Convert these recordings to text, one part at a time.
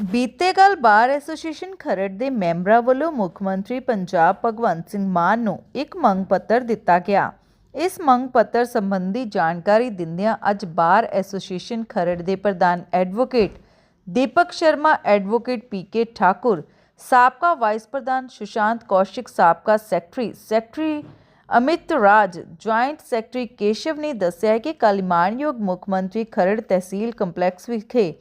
ਬੀਤੇ ਕੱਲ bar association Kharar ਦੇ ਮੈਂਬਰਾਂ ਵੱਲੋਂ ਮੁੱਖ ਮੰਤਰੀ ਪੰਜਾਬ ਭਗਵੰਤ ਸਿੰਘ ਮਾਨ ਨੂੰ ਇੱਕ ਮੰਗ ਪੱਤਰ ਦਿੱਤਾ ਗਿਆ। ਇਸ ਮੰਗ ਪੱਤਰ ਸੰਬੰਧੀ ਜਾਣਕਾਰੀ ਦਿੰਦਿਆਂ ਅੱਜ ਬਾਰ ਐਸੋਸੀਏਸ਼ਨ ਖਰੜ ਦੇ ਪ੍ਰਧਾਨ advocate Deepak Sharma, advocate PK Thakur, ਸਾਬਕਾ ਵਾਈਸ ਪ੍ਰਧਾਨ ਸੁਸ਼ਾਂਤ ਕੌਸ਼ਿਕ, ਸਾਬਕਾ secretary secretary Amit Raj, joint secretary Keshav ਨੇ ਦੱਸਿਆ ਕਿ ਕੱਲ੍ਹ ਮਾਨਯੋਗ ਮੁੱਖ ਮੰਤਰੀ ਖਰੜ ਤਹਿਸੀਲ ਕੰਪਲੈਕਸ ਵਿਖੇ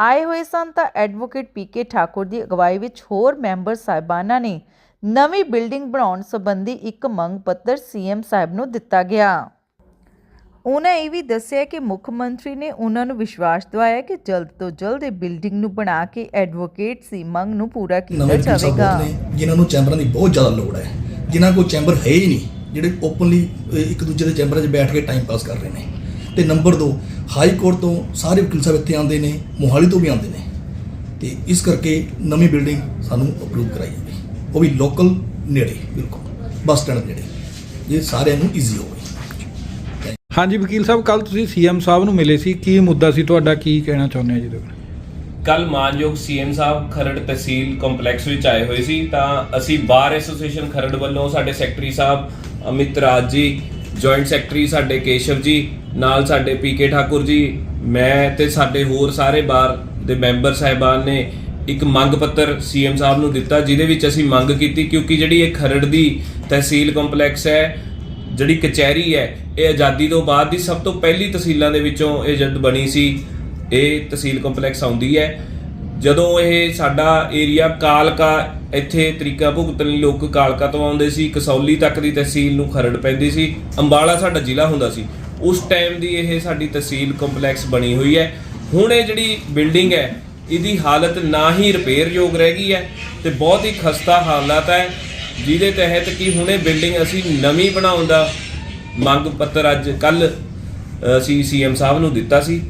ਆਏ ਹੋਏ ਸਨ ਤਾਂ ਐਡਵੋਕੇਟ ਪੀਕੇ ਠਾਕੁਰ ਦੀ ਅਗਵਾਈ ਵਿੱਚ ਹੋਰ ਮੈਂਬਰ ਸਾਹਿਬਾਨਾਂ ਨੇ ਨਵੀਂ ਬਿਲਡਿੰਗ ਬਣਾਉਣ ਸੰਬੰਧੀ ਇੱਕ ਮੰਗ ਪੱਤਰ ਸੀਐਮ ਸਾਹਿਬ ਨੂੰ ਦਿੱਤਾ ਗਿਆ। ਉਹਨਾਂ ਇਹ ਵੀ ਦੱਸਿਆ ਕਿ ਮੁੱਖ ਮੰਤਰੀ ਨੇ ਉਹਨਾਂ ਨੂੰ ਵਿਸ਼ਵਾਸ ਦਿਵਾਇਆ ਕਿ ਜਲਦ ਤੋਂ ਜਲਦ ਇਹ ਬਿਲਡਿੰਗ ਨੂੰ ਬਣਾ ਕੇ ਐਡਵੋਕੇਟ ਦੀ ਮੰਗ ਨੂੰ ਪੂਰਾ ਕੀਤਾ ਨਵੇਂ ਜਾਵੇਗਾ। ਜਿਨ੍ਹਾਂ ਨੂੰ ਚੈਂਬਰਾਂ ਦੀ ਬਹੁਤ ਜ਼ਿਆਦਾ ਲੋੜ ਹੈ ਜਿਨ੍ਹਾਂ ਕੋਲ ਚੈਂਬਰ ਹੈ ਹੀ ਨਹੀਂ ਜਿਹੜੇ ਓਪਨਲੀ ਇੱਕ ਦੂਜੇ ਦੇ ਚੈਂਬਰਾਂ 'ਚ ਬੈਠ ਕੇ ਟਾਈਮ ਪਾਸ ਕਰ ਰਹੇ ਨੇ। ਤੇ ਨੰਬਰ 2 ਹਾਈ ਕੋਰਟ ਤੋਂ ਸਾਰੇ ਵਕੀਲ ਸਾਹਿਬ ਇੱਥੇ ਆਉਂਦੇ ਨੇ ਮੋਹਾਲੀ ਤੋਂ ਵੀ ਆਉਂਦੇ ਨੇ। ਤੇ ਇਸ ਕਰਕੇ ਨਵੀਂ ਬਿਲਡਿੰਗ ਸਾਨੂੰ ਅਪਰੂਵ ਕਰਾਈ ਜਾਵੇ। ਉਹ ਵੀ ਲੋਕਲ ਨੇੜੇ ਬਿਲਕੁਲ ਬੱਸ ਸਟੈਂਡ ਨੇੜੇ। ਇਹ ਸਾਰਿਆਂ ਨੂੰ ਈਜ਼ੀ ਹੋਵੇ ਹਾਂਜੀ ਵਕੀਲ ਸਾਹਿਬ ਕੱਲ ਤੁਸੀਂ ਸੀਐਮ ਸਾਹਿਬ ਨੂੰ ਮਿਲੇ ਸੀ। ਕੀ ਮੁੱਦਾ ਸੀ? ਤੁਹਾਡਾ ਕੀ ਕਹਿਣਾ ਚਾਹੁੰਦੇ ਆ ਜੀ ਇਹਦੇ ਬਾਰੇ? ਕੱਲ ਮਾਨਯੋਗ ਸੀਐਮ ਸਾਹਿਬ ਖਰੜ ਤਹਿਸੀਲ ਕੰਪਲੈਕਸ ਵਿੱਚ ਆਏ ਹੋਏ ਸੀ। ਤਾਂ ਅਸੀਂ ਬਾਰ ਐਸੋਸੀਏਸ਼ਨ ਖਰੜ ਵੱਲੋਂ ਸਾਡੇ ਸੈਕਟਰੀ ਸਾਹਿਬ ਅਮਿਤ ਰਾਜ ਜੀ ਜੁਆਇੰਟ ਸੈਕਟਰੀ ਸਾਡੇ ਕੇਸ਼ਵ ਜੀ, ਨਾਲ ਸਾਡੇ ਪੀਕੇ ਠਾਕੁਰ ਜੀ, ਮੈਂ ਤੇ ਸਾਡੇ ਹੋਰ ਸਾਰੇ ਬਾਰ ਦੇ ਮੈਂਬਰ ਸਾਹਿਬਾਨ ਨੇ ਇੱਕ ਮੰਗ ਪੱਤਰ ਸੀਐਮ ਸਾਹਿਬ ਨੂੰ ਦਿੱਤਾ, ਜਿਹਦੇ ਵਿੱਚ ਅਸੀਂ ਮੰਗ ਕੀਤੀ ਕਿਉਂਕਿ ਜਿਹੜੀ ਇਹ ਖਰੜ ਦੀ ਤਹਿਸੀਲ ਕੰਪਲੈਕਸ ਹੈ, ਜਿਹੜੀ ਕਚਹਿਰੀ ਹੈ, ਇਹ ਆਜ਼ਾਦੀ ਤੋਂ ਬਾਅਦ ਦੀ ਸਭ ਤੋਂ ਪਹਿਲੀ ਤਹਿਸੀਲਾਂ ਦੇ ਵਿੱਚੋਂ ਇਹ ਜਦ ਬਣੀ ਸੀ। ਇਹ ਤਹਿਸੀਲ ਕੰਪਲੈਕਸ ਆਉਂਦੀ ਹੈ। ਜਦੋਂ ਇਹ ਸਾਡਾ ਏਰੀਆ ਕਾਲਕਾ, ਇੱਥੇ ਤਰੀਕਾ ਭੁਗਤਣ ਲਈ ਲੋਕ ਕਾਲਕਾ ਤੋਂ ਆਉਂਦੇ ਸੀ, ਕਸੌਲੀ ਤੱਕ ਦੀ ਤਹਿਸੀਲ ਨੂੰ ਖਰੜ ਪੈਂਦੀ ਸੀ, ਅੰਬਾਲਾ ਸਾਡਾ ਜ਼ਿਲ੍ਹਾ ਹੁੰਦਾ ਸੀ। ਉਸ ਟਾਈਮ ਦੀ ਇਹ ਸਾਡੀ ਤਹਿਸੀਲ ਕੰਪਲੈਕਸ ਬਣੀ ਹੋਈ ਹੈ। ਹੁਣ ਇਹ ਜਿਹੜੀ ਬਿਲਡਿੰਗ ਹੈ, ਇਹਦੀ ਹਾਲਤ ਨਾ ਹੀ ਰਿਪੇਅਰ ਯੋਗ ਰਹਿ ਗਈ ਹੈ ਤੇ ਬਹੁਤ ਹੀ ਖਸਤਾ ਹਾਲਾਤ ਹੈ, ਜਿਹਦੇ ਤਹਿਤ ਕਿ ਹੁਣ ਇਹ ਬਿਲਡਿੰਗ ਅਸੀਂ ਨਵੀਂ ਬਣਾਉਣ ਦਾ ਮੰਗ ਪੱਤਰ ਅੱਜ ਕੱਲ ਅਸੀਂ ਸੀਐਮ ਸਾਹਿਬ ਨੂੰ ਦਿੱਤਾ ਸੀ।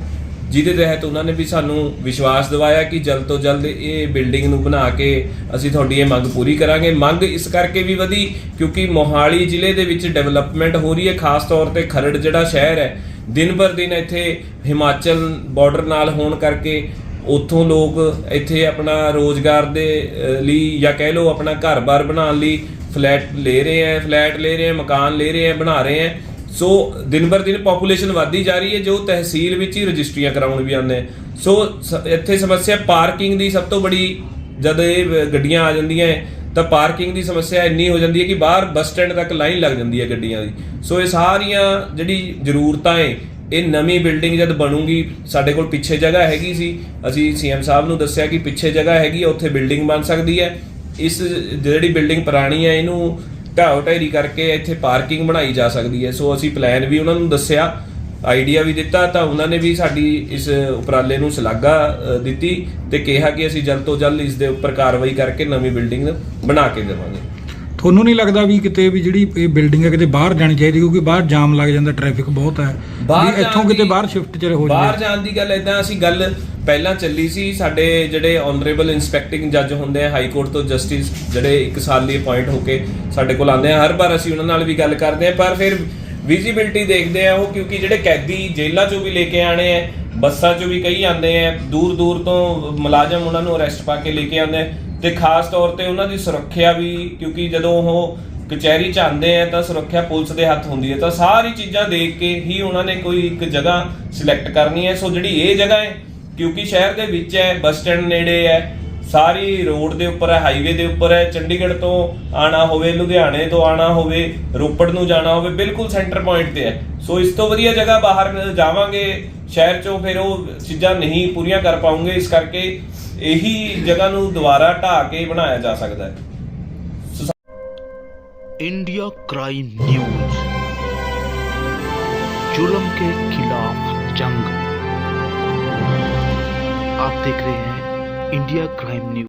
ਜਿਹਦੇ ਤਹਿਤ ਉਹਨਾਂ ਨੇ ਵੀ ਸਾਨੂੰ ਵਿਸ਼ਵਾਸ ਦਿਵਾਇਆ ਕਿ ਜਲਦ ਤੋਂ ਜਲਦ ਇਹ ਬਿਲਡਿੰਗ ਨੂੰ ਬਣਾ ਕੇ ਅਸੀਂ ਤੁਹਾਡੀ ਇਹ ਮੰਗ ਪੂਰੀ ਕਰਾਂਗੇ। ਮੰਗ ਇਸ ਕਰਕੇ ਵੀ ਵਧੀ ਕਿਉਂਕਿ ਮੋਹਾਲੀ ਜ਼ਿਲ੍ਹੇ ਦੇ ਵਿੱਚ ਡਿਵੈਲਪਮੈਂਟ ਹੋ ਰਹੀ ਹੈ, ਖਾਸ ਤੌਰ ਤੇ ਖਰੜ ਜਿਹੜਾ ਸ਼ਹਿਰ ਹੈ। ਦਿਨ ਬਰ ਦਿਨ ਇੱਥੇ ਹਿਮਾਚਲ ਬਾਰਡਰ ਨਾਲ ਹੋਣ ਕਰਕੇ ਉੱਥੋਂ ਲੋਕ ਇੱਥੇ ਆਪਣਾ ਰੋਜ਼ਗਾਰ ਦੇ ਲਈ ਜਾਂ ਕਹਿ ਲਓ ਆਪਣਾ ਘਰ-ਬਾਰ ਬਣਾਉਣ ਲਈ ਫਲੈਟ ਲੈ ਰਹੇ ਹੈ, ਫਲੈਟ ਲੈ ਰਹੇ ਹੈ, ਮਕਾਨ ਲੈ ਰਹੇ ਹੈ, ਬਣਾ ਰਹੇ ਹੈ। ਸੋ ਦਿਨ ਬਰ ਦਿਨ ਪੋਪੂਲੇਸ਼ਨ ਵਧਦੀ ਜਾ ਰਹੀ ਹੈ ਜੋ ਤਹਿਸੀਲ ਵਿੱਚ ਹੀ ਰਜਿਸਟਰੀਆਂ ਕਰਾਉਣ ਵੀ ਆਉਂਦੇ ਸੋ ਸ- ਇੱਥੇ ਸਮੱਸਿਆ ਪਾਰਕਿੰਗ ਦੀ ਸਭ ਤੋਂ ਬੜੀ ਜਦ ਇਹ ਗੱਡੀਆਂ ਆ ਜਾਂਦੀਆਂ ਹੈ, ਤਾਂ ਪਾਰਕਿੰਗ ਦੀ ਸਮੱਸਿਆ ਇੰਨੀ ਹੋ ਜਾਂਦੀ ਹੈ ਕਿ ਬਾਹਰ ਬੱਸ ਸਟੈਂਡ ਤੱਕ ਲਾਈਨ ਲੱਗ ਜਾਂਦੀ ਹੈ ਗੱਡੀਆਂ ਦੀ। ਸੋ ਇਹ ਸਾਰੀਆਂ ਜਿਹੜੀ ਜ਼ਰੂਰਤਾਂ ਹੈ ਇਹ ਨਵੀਂ ਬਿਲਡਿੰਗ ਜਦ ਬਣੂਗੀ ਸਾਡੇ ਕੋਲ ਪਿੱਛੇ ਜਗ੍ਹਾ ਹੈਗੀ ਸੀ। ਅਸੀਂ ਸੀਐਮ ਸਾਹਿਬ ਨੂੰ ਦੱਸਿਆ ਕਿ ਪਿੱਛੇ ਜਗ੍ਹਾ ਹੈਗੀ ਹੈ ਉੱਥੇ ਬਿਲਡਿੰਗ ਬਣ ਸਕਦੀ ਹੈ। ਇਸ ਜਿਹੜੀ ਬਿਲਡਿੰਗ ਪੁਰਾਣੀ ਹੈ ਇਹਨੂੰ ਢਾਹ ਢੇਰੀ ਕਰਕੇ ਇੱਥੇ ਪਾਰਕਿੰਗ ਬਣਾਈ ਜਾ ਸਕਦੀ ਹੈ। ਸੋ ਅਸੀਂ ਪਲਾਨ ਵੀ ਉਹਨਾਂ ਨੂੰ ਦੱਸਿਆ ਆਈਡੀਆ ਵੀ ਦਿੱਤਾ, ਤਾਂ ਉਹਨਾਂ ਨੇ ਵੀ ਸਾਡੀ ਇਸ ਉਪਰਾਲੇ ਨੂੰ ਸ਼ਲਾਘਾ ਦਿੱਤੀ ਤੇ ਕਿਹਾ ਕਿ ਅਸੀਂ ਜਲਦ ਤੋਂ ਜਲਦ ਇਸ ਦੇ ਉੱਪਰ ਕਾਰਵਾਈ ਕਰਕੇ ਨਵੀਂ ਬਿਲਡਿੰਗ ਬਣਾ ਕੇ ਦੇਵਾਂਗੇ। ਤੁਹਾਨੂੰ ਨਹੀਂ ਲੱਗਦਾ ਵੀ ਕਿਤੇ ਵੀ ਜਿਹੜੀ ਇਹ ਬਿਲਡਿੰਗ ਹੈ ਕਿਤੇ ਬਾਹਰ ਜਾਣੀ ਚਾਹੀਦੀ ਕਿਉਂਕਿ ਬਾਹਰ ਜਾਮ ਲੱਗ ਜਾਂਦਾ ਟ੍ਰੈਫਿਕ ਬਹੁਤ ਹੈ। ਵੀ ਇੱਥੋਂ ਕਿਤੇ ਬਾਹਰ ਸ਼ਿਫਟ ਚ ਹੋ ਬਾਹਰ ਜਾਣ ਦੀ ਗੱਲ ਇਦਾਂ ਅਸੀਂ ਗੱਲ ਪਹਿਲਾਂ ਚੱਲੀ ਸੀ ਸਾਡੇ ਜਿਹੜੇ ਆਨਰੇਬਲ ਇਨਸਪੈਕਟਿੰਗ ਜੱਜ ਹੁੰਦੇ ਆ ਹਾਈ ਕੋਰਟ ਤੋਂ ਜਸਟਿਸ ਜਿਹੜੇ ਇੱਕ ਸਾਲ ਲਈ ਅਪਾਇੰਟ ਹੋ ਕੇ ਸਾਡੇ ਕੋਲ ਆਉਂਦੇ ਆ ਹਰ ਵਾਰ ਅਸੀਂ ਉਹਨਾਂ ਨਾਲ ਵੀ ਗੱਲ ਕਰਦੇ ਆ ਪਰ ਫਿਰ ਵਿਜ਼ਿਬਿਲਟੀ ਦੇਖਦੇ ਆ ਉਹ ਕਿਉਂਕਿ ਜਿਹੜੇ ਕੈਦੀ ਜੇਲ੍ਹਾਂ ਚੋਂ ਵੀ ਲੈ ਕੇ ਆਣੇ ਆ ਬੱਸਾਂ ਚੋਂ ਵੀ ਕਈ ਆਉਂਦੇ ਆ ਦੂਰ ਦੂਰ ਤੋਂ ਮੁਲਾਜ਼ਮ ਉਹਨਾਂ ਨੂੰ ਅਰੈਸਟ ਪਾ ਕੇ ਲੈ ਕੇ ਆਉਂਦੇ ਆ। ਤੇ ਖਾਸ ਤੌਰ ਤੇ ਉਹਨਾਂ ਦੀ ਸੁਰੱਖਿਆ ਵੀ, ਕਿਉਂਕਿ ਜਦੋਂ ਉਹ ਕਚਹਿਰੀ ਚ ਆਉਂਦੇ ਆ ਤਾਂ ਸੁਰੱਖਿਆ ਪੁਲਿਸ ਦੇ ਹੱਥ ਹੁੰਦੀ ਹੈ। ਤਾਂ ਸਾਰੀ ਚੀਜ਼ਾਂ ਦੇਖ ਕੇ ਹੀ ਉਹਨਾਂ ਨੇ ਕੋਈ ਇੱਕ ਜਗ੍ਹਾ ਸਿਲੈਕਟ ਕਰਨੀ ਹੈ। ਸੋ ਜਿਹੜੀ ਇਹ ਜਗ੍ਹਾ ਹੈ, ਕਿਉਂਕਿ ਸ਼ਹਿਰ ਦੇ ਵਿੱਚ ਹੈ, ਬੱਸ ਸਟੈਂਡ ਨੇੜੇ ਹੈ, ਸਾਰੀ ਰੋਡ ਦੇ ਉੱਪਰ ਹੈ ਹਾਈਵੇ ਦੇ ਉੱਪਰ ਹੈ, ਚੰਡੀਗੜ੍ਹ ਤੋਂ ਆਣਾ ਹੋਵੇ, ਲੁਧਿਆਣੇ ਤੋਂ ਆਣਾ ਹੋਵੇ, ਰੋਪੜ ਨੂੰ ਜਾਣਾ ਹੋਵੇ, ਬਿਲਕੁਲ ਸੈਂਟਰ ਪੁਆਇੰਟ ਤੇ ਹੈ। ਸੋ ਇਸ ਤੋਂ ਵਧੀਆ ਜਗ੍ਹਾ ਬਾਹਰ ਜਾਵਾਂਗੇ, ਸ਼ਹਿਰ ਚੋਂ ਫਿਰ ਉਹ ਚੀਜ਼ਾਂ ਨਹੀਂ ਪੂਰੀਆਂ ਕਰ ਪਾਉਂਗੇ। ਇਸ ਕਰਕੇ ਇਹੀ ਜਗ੍ਹਾ ਨੂੰ ਦੁਬਾਰਾ ਢਾਹ ਕੇ ਬਣਾਇਆ ਜਾ ਸਕਦਾ ਹੈ इंडिया क्राइम न्यूज जुल्म के खिलाफ जंग आप देख रहे हैं इंडिया क्राइम न्यूज